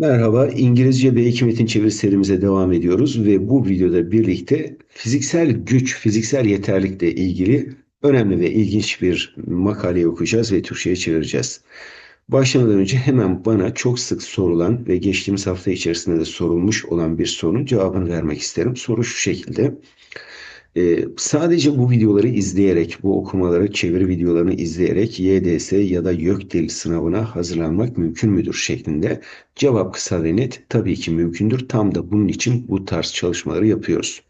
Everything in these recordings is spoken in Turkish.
Merhaba, İngilizce B2 metin çeviri serimize devam ediyoruz ve bu videoda birlikte fiziksel güç, fiziksel yeterlikle ilgili önemli ve ilginç bir makale okuyacağız ve Türkçe'ye çevireceğiz. Başlamadan önce hemen bana çok sık sorulan ve geçtiğimiz hafta içerisinde de sorulmuş olan bir sorunun cevabını vermek isterim. Soru şu şekilde. Ee, sadece bu videoları izleyerek, bu okumaları, çeviri videolarını izleyerek YDS ya da YÖKDİL sınavına hazırlanmak mümkün müdür şeklinde cevap kısa ve net tabii ki mümkündür. Tam da bunun için bu tarz çalışmaları yapıyoruz.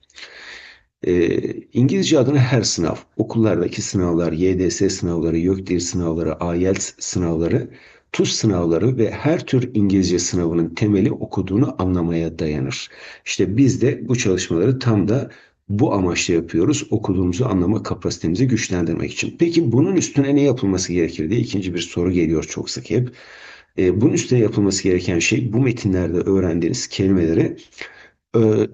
Ee, İngilizce adına her sınav, okullardaki sınavlar, YDS sınavları, YÖKDİL sınavları, IELTS sınavları, TUS sınavları ve her tür İngilizce sınavının temeli okuduğunu anlamaya dayanır. İşte biz de bu çalışmaları tam da bu amaçla yapıyoruz. Okuduğumuzu anlama kapasitemizi güçlendirmek için. Peki bunun üstüne ne yapılması gerekir diye ikinci bir soru geliyor çok sık hep. E, bunun üstüne yapılması gereken şey bu metinlerde öğrendiğiniz kelimeleri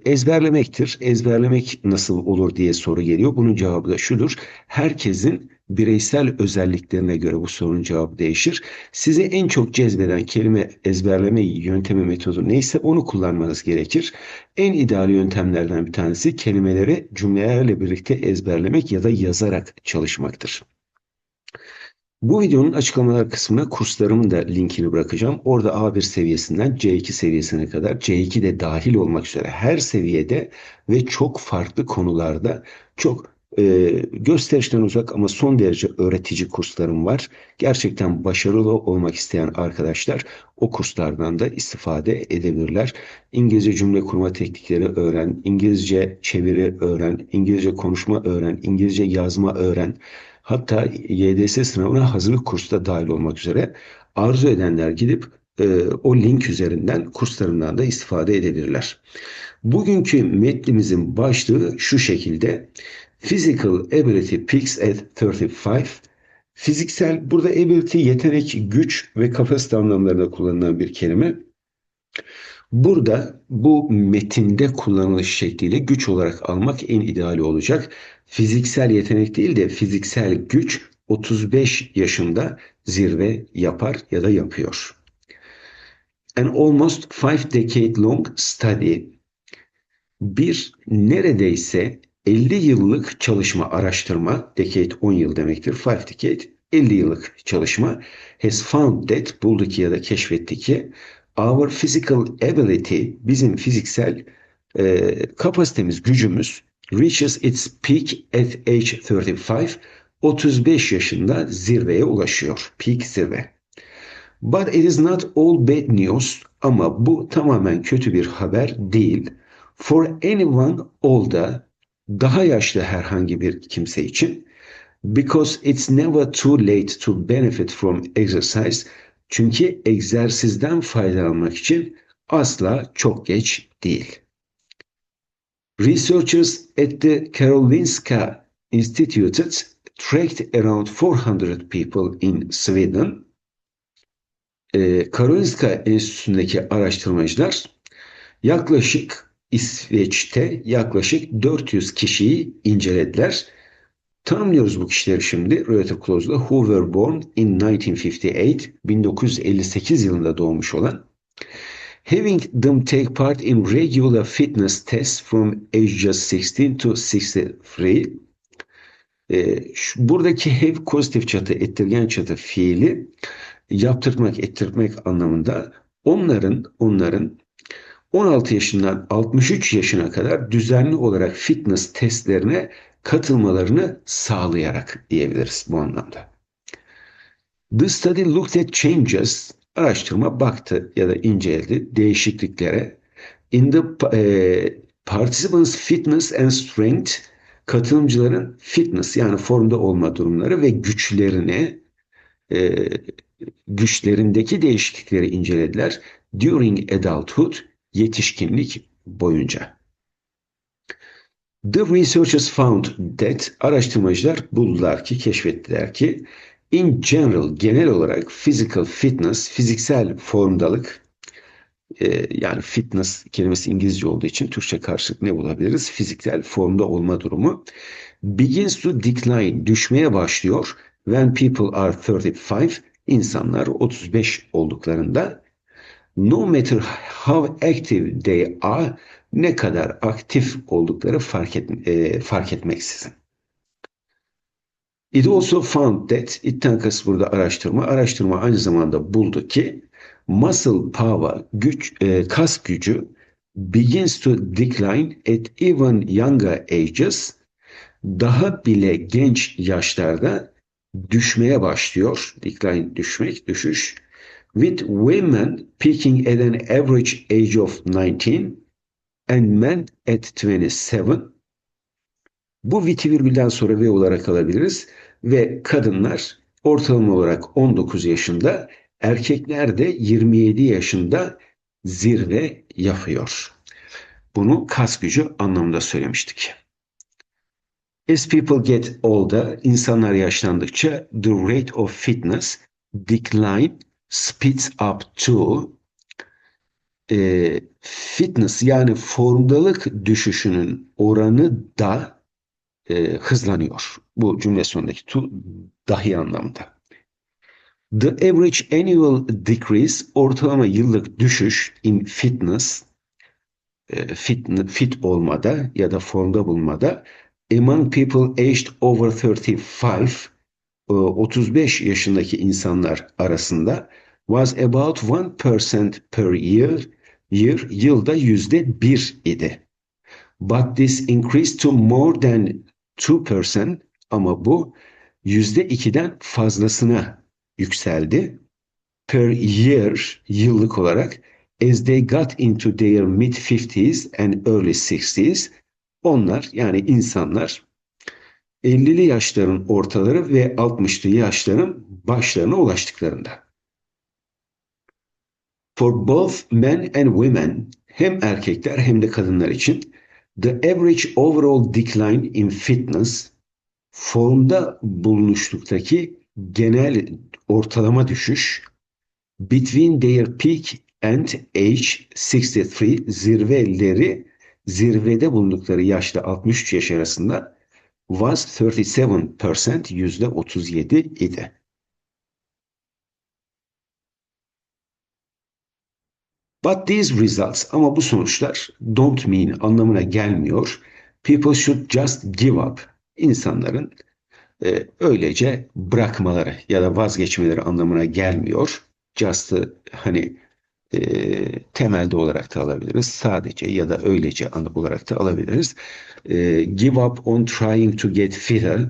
ezberlemektir. Ezberlemek nasıl olur diye soru geliyor. Bunun cevabı da şudur. Herkesin bireysel özelliklerine göre bu sorunun cevabı değişir. Sizi en çok cezbeden kelime ezberleme yöntemi metodu neyse onu kullanmanız gerekir. En ideal yöntemlerden bir tanesi kelimeleri cümlelerle birlikte ezberlemek ya da yazarak çalışmaktır. Bu videonun açıklamalar kısmına kurslarımın da linkini bırakacağım. Orada A1 seviyesinden C2 seviyesine kadar C2 de dahil olmak üzere her seviyede ve çok farklı konularda çok e, gösterişten uzak ama son derece öğretici kurslarım var. Gerçekten başarılı olmak isteyen arkadaşlar o kurslardan da istifade edebilirler. İngilizce cümle kurma teknikleri öğren, İngilizce çeviri öğren, İngilizce konuşma öğren, İngilizce yazma öğren. Hatta YDS sınavına hazırlık kursu da dahil olmak üzere arzu edenler gidip e, o link üzerinden kurslarından da istifade edebilirler. Bugünkü metnimizin başlığı şu şekilde. Physical ability peaks at 35. Fiziksel, burada ability yetenek, güç ve kapasite anlamlarında kullanılan bir kelime. Burada bu metinde kullanılış şekliyle güç olarak almak en ideali olacak. Fiziksel yetenek değil de fiziksel güç 35 yaşında zirve yapar ya da yapıyor. An almost five decade long study bir neredeyse 50 yıllık çalışma, araştırma, decade 10 yıl demektir, five decade 50 yıllık çalışma has found that, buldu ki ya da keşfetti ki our physical ability, bizim fiziksel e, kapasitemiz, gücümüz reaches its peak at age 35, 35 yaşında zirveye ulaşıyor. Peak zirve. But it is not all bad news ama bu tamamen kötü bir haber değil. For anyone older daha yaşlı herhangi bir kimse için because it's never too late to benefit from exercise çünkü egzersizden faydalanmak için asla çok geç değil. Researchers at the Karolinska Institute tracked around 400 people in Sweden. Karolinska Enstitüsü'ndeki araştırmacılar yaklaşık İsveç'te yaklaşık 400 kişiyi incelediler. Tanımlıyoruz bu kişileri şimdi relative clause'la. Who were born in 1958, 1958 yılında doğmuş olan. Having them take part in regular fitness tests from age just 16 to 63. Ee, şu, buradaki have pozitif çatı, ettirgen çatı fiili yaptırmak, ettirmek anlamında onların onların 16 yaşından 63 yaşına kadar düzenli olarak fitness testlerine katılmalarını sağlayarak diyebiliriz bu anlamda. The study looked at changes, araştırma baktı ya da inceledi değişikliklere in the e, participants fitness and strength katılımcıların fitness yani formda olma durumları ve güçlerini e, güçlerindeki değişiklikleri incelediler. During adulthood yetişkinlik boyunca. The researchers found that araştırmacılar buldular ki, keşfettiler ki in general, genel olarak physical fitness, fiziksel formdalık e, yani fitness kelimesi İngilizce olduğu için Türkçe karşılık ne bulabiliriz? Fiziksel formda olma durumu begins to decline, düşmeye başlıyor when people are 35, insanlar 35 olduklarında no matter how active they are ne kadar aktif oldukları fark, et, e, fark etmeksizin. It also found that, itten kasıt burada araştırma, araştırma aynı zamanda buldu ki muscle power, güç, e, kas gücü begins to decline at even younger ages, daha bile genç yaşlarda düşmeye başlıyor. Decline düşmek, düşüş. With women peaking at an average age of 19 and men at 27. Bu viti virgülden sonra V olarak alabiliriz. Ve kadınlar ortalama olarak 19 yaşında, erkekler de 27 yaşında zirve yapıyor. Bunu kas gücü anlamında söylemiştik. As people get older, insanlar yaşlandıkça the rate of fitness decline speeds up to e, fitness yani formdalık düşüşünün oranı da e, hızlanıyor. Bu cümle sonundaki to dahi anlamda. The average annual decrease ortalama yıllık düşüş in fitness e, fit, fit olmada ya da formda bulmada among people aged over 35 35 e, yaşındaki insanlar arasında was about 1% per year, year yılda yüzde bir idi. But this increased to more than 2% ama bu yüzde ikiden fazlasına yükseldi. Per year yıllık olarak as they got into their mid 50s and early 60s onlar yani insanlar 50'li yaşların ortaları ve 60'lı yaşların başlarına ulaştıklarında. For both men and women hem erkekler hem de kadınlar için the average overall decline in fitness formda bulunuşluktaki genel ortalama düşüş between their peak and age 63 zirveleri zirvede bulundukları yaşta 63 yaş arasında was 37% yüzde 37 idi. But these results ama bu sonuçlar don't mean anlamına gelmiyor. People should just give up. İnsanların e, öylece bırakmaları ya da vazgeçmeleri anlamına gelmiyor. Just'ı hani e, temelde olarak da alabiliriz. Sadece ya da öylece olarak da alabiliriz. E, give up on trying to get fitter.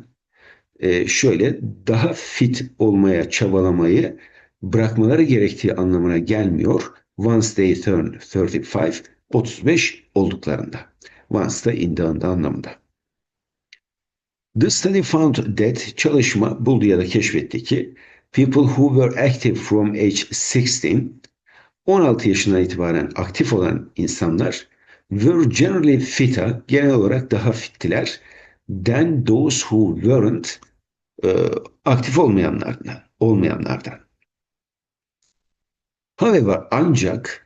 E, şöyle daha fit olmaya çabalamayı bırakmaları gerektiği anlamına gelmiyor. Once they turn 35, 35 olduklarında. Once da in the anlamında. The study found that çalışma buldu ya da keşfetti ki people who were active from age 16 16 yaşından itibaren aktif olan insanlar were generally fitter, genel olarak daha fittiler than those who weren't e, aktif olmayanlardan, olmayanlardan. However, ancak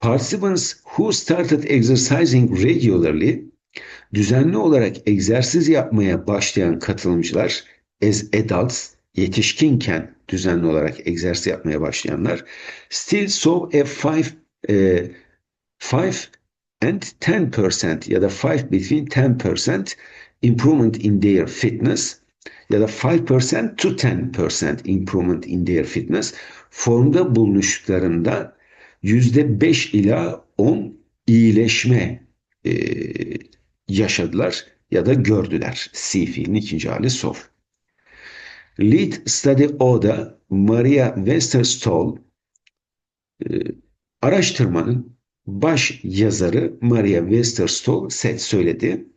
participants who started exercising regularly düzenli olarak egzersiz yapmaya başlayan katılımcılar as adults yetişkinken düzenli olarak egzersiz yapmaya başlayanlar still saw a 5 e, five and 10% ya da 5 between 10% improvement in their fitness ya da 5% to 10% improvement in their fitness formda bulunuşlarında %5 ila 10 iyileşme e, yaşadılar ya da gördüler. Fiilin ikinci hali saw. Lead Study Oda Maria Westerstol e, araştırmanın baş yazarı Maria Westerstol set söyledi.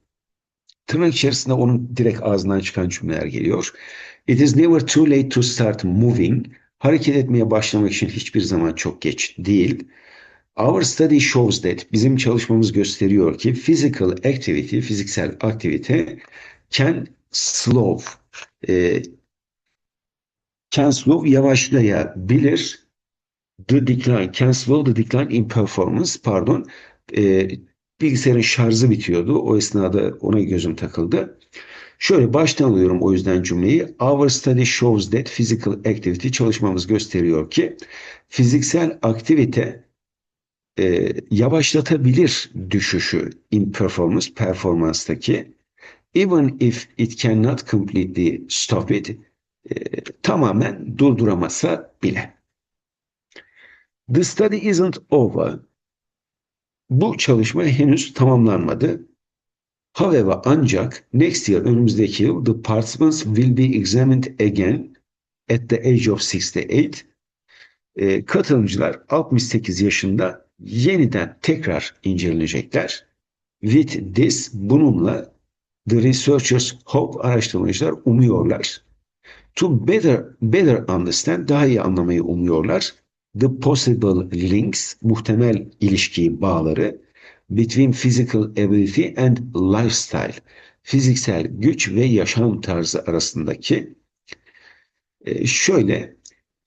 Tırnak içerisinde onun direkt ağzından çıkan cümleler geliyor. It is never too late to start moving. Hareket etmeye başlamak için hiçbir zaman çok geç değil. Our study shows that bizim çalışmamız gösteriyor ki physical activity, fiziksel aktivite can slow e, can slow yavaşlayabilir. The decline, can slow the decline in performance, pardon. E, bilgisayarın şarjı bitiyordu. O esnada ona gözüm takıldı. Şöyle baştan alıyorum o yüzden cümleyi. Our study shows that physical activity çalışmamız gösteriyor ki fiziksel aktivite e, yavaşlatabilir düşüşü in performance, performanstaki even if it cannot completely stop it e, tamamen durduramasa bile. The study isn't over. Bu çalışma henüz tamamlanmadı. However, ancak next year, önümüzdeki yıl, the participants will be examined again at the age of 68. E, katılımcılar 68 yaşında yeniden tekrar incelenecekler. With this, bununla the researchers hope, araştırmacılar umuyorlar. To better, better understand, daha iyi anlamayı umuyorlar. The possible links, muhtemel ilişki bağları between physical ability and lifestyle, fiziksel güç ve yaşam tarzı arasındaki e, şöyle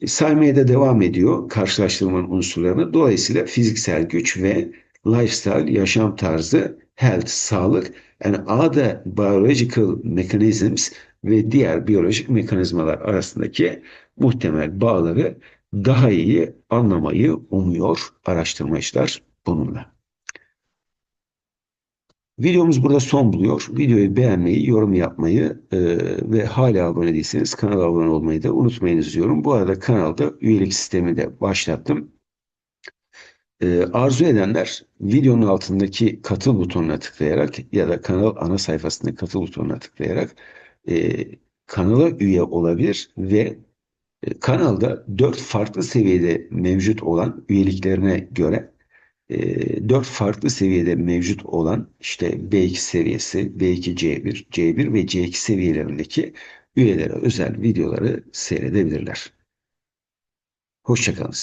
saymaya da devam ediyor karşılaştırmanın unsurlarını. Dolayısıyla fiziksel güç ve lifestyle, yaşam tarzı, health, sağlık and other biological mechanisms ve diğer biyolojik mekanizmalar arasındaki muhtemel bağları daha iyi anlamayı umuyor araştırmacılar bununla. Videomuz burada son buluyor. Videoyu beğenmeyi, yorum yapmayı e, ve hala abone değilseniz kanala abone olmayı da unutmayınız diyorum. Bu arada kanalda üyelik sistemi de başlattım. E, arzu edenler videonun altındaki katıl butonuna tıklayarak ya da kanal ana sayfasındaki katıl butonuna tıklayarak e, kanala üye olabilir ve e, kanalda dört farklı seviyede mevcut olan üyeliklerine göre dört farklı seviyede mevcut olan işte B2 seviyesi, B2 C1, C1 ve C2 seviyelerindeki üyelere özel videoları seyredebilirler. Hoşçakalın.